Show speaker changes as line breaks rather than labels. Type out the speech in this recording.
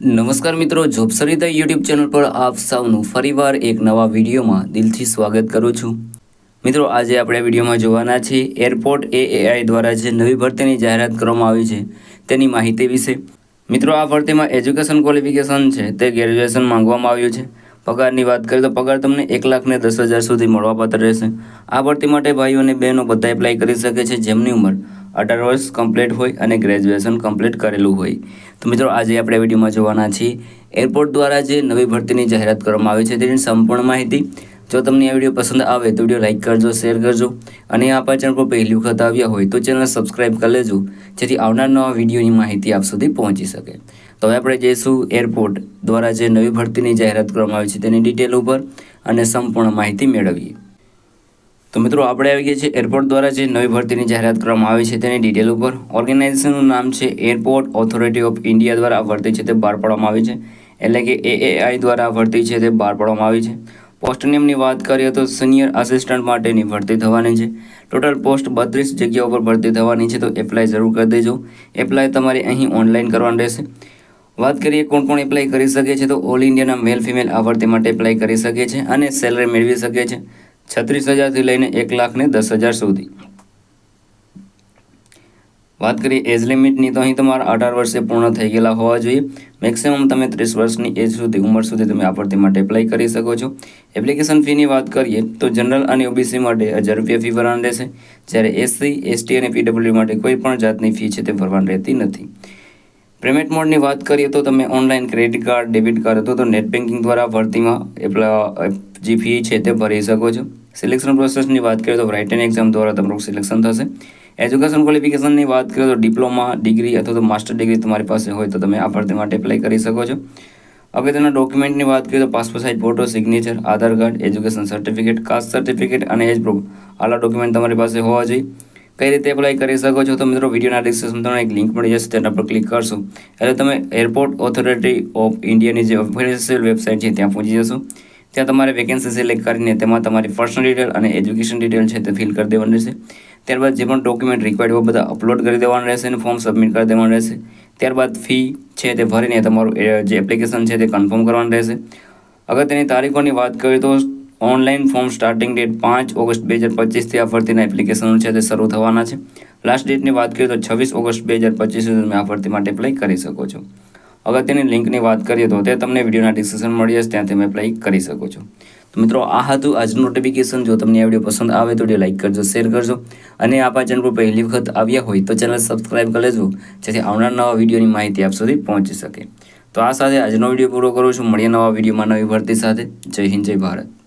નમસ્કાર મિત્રો job Sarita YouTube channel પર આપ સૌનું ફરીવાર એક નવા વિડીયોમાં દિલથી સ્વાગત કરું છું. મિત્રો, આજે આપણે વિડીયોમાં જોવાના છીએ એરપોર્ટ એઆઈ દ્વારા જે નવી ભરતીની જાહેરાત કરવામાં આવી છે તેની માહિતી વિશે. મિત્રો, આ ભરતીમાં એજ્યુકેશન ક્વોલિફિકેશન છે તે ગ્રેજ્યુએશન માંગવામાં આવ્યું છે. પગારની વાત કરીએ તો પગાર તમને એક લાખ ને દસ હજાર સુધી મળવાપાત્ર રહેશે. આ ભરતી માટે ભાઈઓ અને બહેનો બધા એપ્લાય કરી શકે છે જેમની ઉંમર અઢાર વર્ષ કમ્પ્લીટ હોય અને ગ્રેજ્યુએશન કમ્પ્લીટ કરેલું હોય. તો મિત્રો, આજે આપણે વિડીયોમાં જોવાના છીએ એરપોર્ટ દ્વારા જે નવી ભરતીની જાહેરાત કરવામાં આવી છે તેની સંપૂર્ણ માહિતી. જો તમને આ વીડિયો પસંદ આવે તો વીડિયો લાઇક કરજો શેર કરજો અને આ ચેનલ પર પહેલી વખત આવ્યા હોય તો ચેનલ સબસ્ક્રાઇબ કરી લેજો, જેથી આવનાર નવા વિડીયોની માહિતી આપ સુધી પહોંચી શકે. તો હવે આપણે જઈશું એરપોર્ટ દ્વારા જે નવી ભરતીની જાહેરાત કરવામાં આવી છે તેની ડિટેલ ઉપર અને સંપૂર્ણ માહિતી મેળવીએ. તો મિત્રો, આપણે આવી ગયા છે એરપોર્ટ દ્વારા જે નવી ભરતીની જાહેરાત કરવામાં આવી છે તેની ડિટેલ ઉપર. ઓર્ગેનાઇઝેશનનું નામ છે એરપોર્ટ ઓથોરિટી ઓફ ઇન્ડિયા દ્વારા આ ભરતી છે તે બહાર પાડવામાં આવી છે. એટલે કે એએઆઈ દ્વારા આ ભરતી છે તે બહાર પાડવામાં આવી છે. પોસ્ટ નેમની વાત કરીએ તો સિનિયર આસિસ્ટન્ટ માટેની ભરતી થવાની છે. ટોટલ પોસ્ટ બત્રીસ જગ્યાઓ પર ભરતી થવાની છે તો એપ્લાય જરૂર કરી દેજો. એપ્લાય તમારે અહીં ઓનલાઈન કરવાનું રહેશે. વાત કરીએ કોણ કોણ એપ્લાય કરી શકે છે તો ઓલ ઇન્ડિયાના મેલ ફિમેલ આ ભરતી માટે એપ્લાય કરી શકે છે અને સેલરી મેળવી શકે છે. છત્રીસ હજારથી લઈને એક લાખ ને દસ હજાર સુધી. વાત કરીએ એજ લિમિટની, તો અહીં તમારા અઢાર વર્ષે પૂર્ણ થઈ ગયેલા હોવા જોઈએ. મેક્સિમમ તમે ત્રીસ વર્ષની એજ સુધી, ઉંમર સુધી તમે આ ભરતી માટે એપ્લાય કરી શકો છો. એપ્લિકેશન ફીની વાત કરીએ, તો જનરલ અને ઓબીસી માટે હજાર રૂપિયા ફી ભરવાની રહેશે. જ્યારે એસસી એસટી અને પીડબ્લ્યુ માટે કોઈ પણ જાતની ફી છે તે ભરવાની રહેતી નથી. પેમેન્ટ મોડની વાત કરીએ, તો તમે online credit card debit card અથવા તો નેટ બેન્કિંગ દ્વારા ભરતીમાં જે ફી છે તે ભરી શકો છો. સિલેક્શન પ્રોસેસની વાત કરીએ તો રાઇટિંગ એક્ઝામ દ્વારા તમારું સિલેક્શન થશે. એજ્યુકેશન ક્વોલિફિકેશનની વાત કરીએ તો ડિપ્લોમા ડિગ્રી અથવા તો માસ્ટર ડિગ્રી તમારી પાસે હોય તો તમે આ ભરતી માટે એપ્લાય કરી શકો છો. અગત્યના ડોક્યુમેન્ટની વાત કરીએ તો passport size photo signature Aadhaar card education certificate caste certificate અને એજ પ્રૂફ આલા ડોક્યુમેન્ટ તમારી પાસે હોવા જોઈએ. કઈ રીતે એપ્લાય કરી શકો છો તો મિત્રો વિડીયોના ડિસ્ક્રિપ્શન તમને એક લિંક મળી જશે, તેના પર ક્લિક કરશો. એટલે તમે એરપોર્ટ ઓથોરિટી ઓફ ઇન્ડિયાની જે ઓફિશિયલ વેબસાઇટ છે, ત્યાં પહોંચી જશો. ત્યાં તમારે વેકેન્સી સિલેક્ટ કરીને તેમાં તમારી પર્સનલ ડિટેલ અને એજ્યુકેશન ડિટેલ છે તે ફિલ કરી દેવાની રહેશે. ત્યારબાદ જે પણ ડોક્યુમેન્ટ રિક્વાયર્ડ હોય બધા અપલોડ કરી દેવાનું રહેશે અને ફોર્મ સબમિટ કરી દેવાનું રહેશે. ત્યારબાદ ફી છે તે ભરીને તમારું જે એપ્લિકેશન છે તે કન્ફર્મ કરવાનું રહેશે. અગત્યની તારીખોની વાત કરીએ તો ઓનલાઈન ફોર્મ સ્ટાર્ટિંગ ડેટ પાંચ ઓગસ્ટ બે હજાર પચીસથી આ ભરતીના એપ્લિકેશનો છે તે શરૂ થવાના છે. લાસ્ટ ડેટની વાત કરીએ તો છવ્વીસ ઓગસ્ટ બે હજાર પચીસ તમે આ ભરતી માટે એપ્લાય કરી શકો છો. અગત્યની લિંકની વાત કરીએ તો તે તમને વિડીયોના ડિસ્ક્રિપ્શન મળી જશે ત્યાં તમે એપ્લાય કરી શકો છો. તો મિત્રો, આ હતું આજનું નોટિફિકેશન જો તમને આ વીડિયો પસંદ આવે તો વીડિયો લાઇક કરજો શેર કરજો. અને આપણા ચેનલ પર પહેલી વખત આવ્યા હોય તો ચેનલ સબસ્ક્રાઇબ કરી લેજો, જેથી આવનાર નવા વિડીયોની માહિતી આપ સુધી પહોંચી શકે. તો આ સાથે આજનો વીડિયો પૂરો કરું છું. મળીએ નવા વિડીયોમાં નવી ભરતી સાથે. જય હિન્દ, જય ભારત.